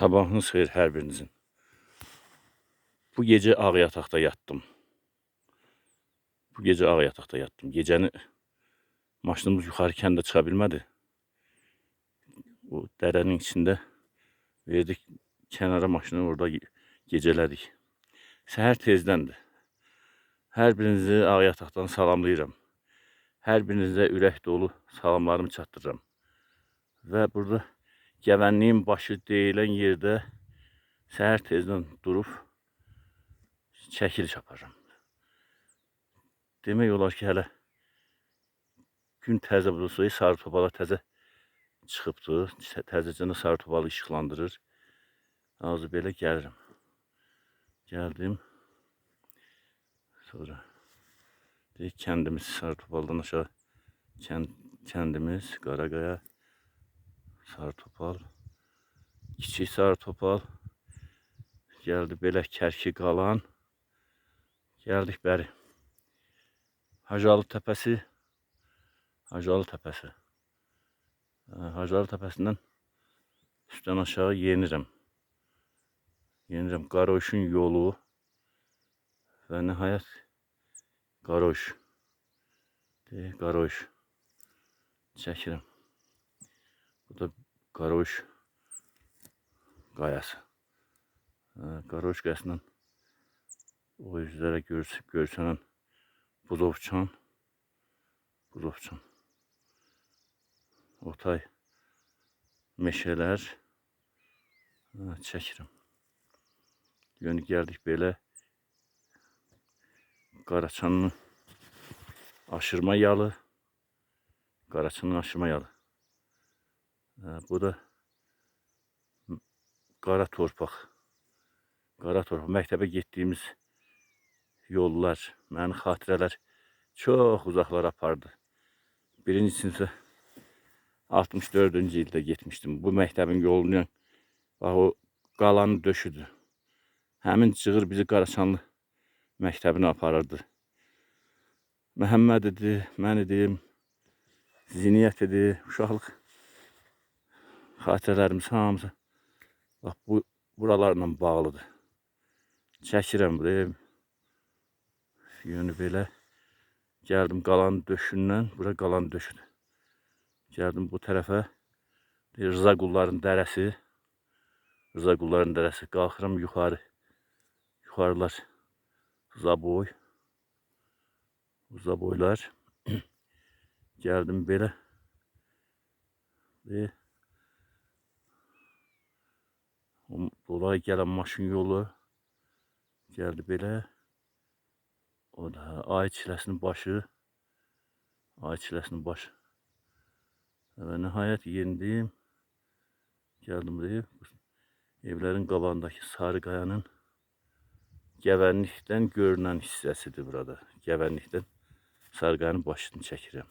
Sabahınız xeyir hər birinizin. Bu gecə ağ yataqda yatdım. Bu gecə ağ yataqda yatdım. Gecəni maşınımız yuxarı kəndə çıxa bilmədi. O dərənin içində verdik kənara maşını orada ge- gecələdik. Səhər tezdəndir. Hər birinizi ağ yataqdan salamlayıram. Hər birinizə ürək dolu salamlarımı çatdırıram. Və burada Gəvənliyin başı deyilən yerdə səhər tezdən durub çəkiliş aparıram. Demək olar ki, hələ gün təzə bulsa, sarı topala təzə çıxıbdı. Təzəcə sarı topalı işıqlandırır. Azı belə gəlirəm. Gəldim. Sonra deyək kəndimiz sarı topaldan aşağı kənd, kəndimiz Qaraqaya Sarı topal. Kiçik sarı topal. Geldi belə kərki qalan. Geldik bəri. Hacıalı təpəsi. Hacıalı təpəsi. Hə, Hacıalı təpəsindən üstdən aşağı yenirəm. Yenirəm Qaroşun yolu və nəhayət Qaroş. Qaroş. Çəkirəm. Bu da Qaroş qayası. Hə, Qaroş qayasından o üzlərə görs görsənən Buzovçan. Buzovçan. Otay meşələr çəkirəm. Yönü gəldik belə Qaraçanın aşırma yalı. Qaraçanın aşırma yalı. Bu da qara torpaq. Qara torpaq. Məktəbə getdiyimiz yollar, mənim xatirələr çox uzaqlara apardı. Birinci sinifə 64-cü ildə getmişdim. Bu məktəbin yolunu bax o qalanı döşüdü. Həmin cığır bizi Qaraçanlı məktəbinə aparırdı. Məhəmməd idi, mən idim, Ziniyyət idi, uşaqlıq xatirələrimiz hamısı bax bu buralarla bağlıdır. Çəkirəm buraya. Yönü belə. Gəldim qalan döşündən, bura qalan döşüdür. Gəldim bu tərəfə. Rıza qulların dərəsi. Rıza qulların dərəsi. Qalxıram yuxarı. Yuxarılar Zaboy. Zaboylar. Gəldim belə. Və o dolayı gələn maşın yolu gəldi belə. O da ay çiləsinin başı. Ay çiləsinin başı. Və nəhayət yendim. Gəldim buraya. Evlərin qabağındakı sarı qayanın Gəvənlikdən görünən hissəsidir burada. Gəvənlikdən Sarıqayanın başını çəkirəm.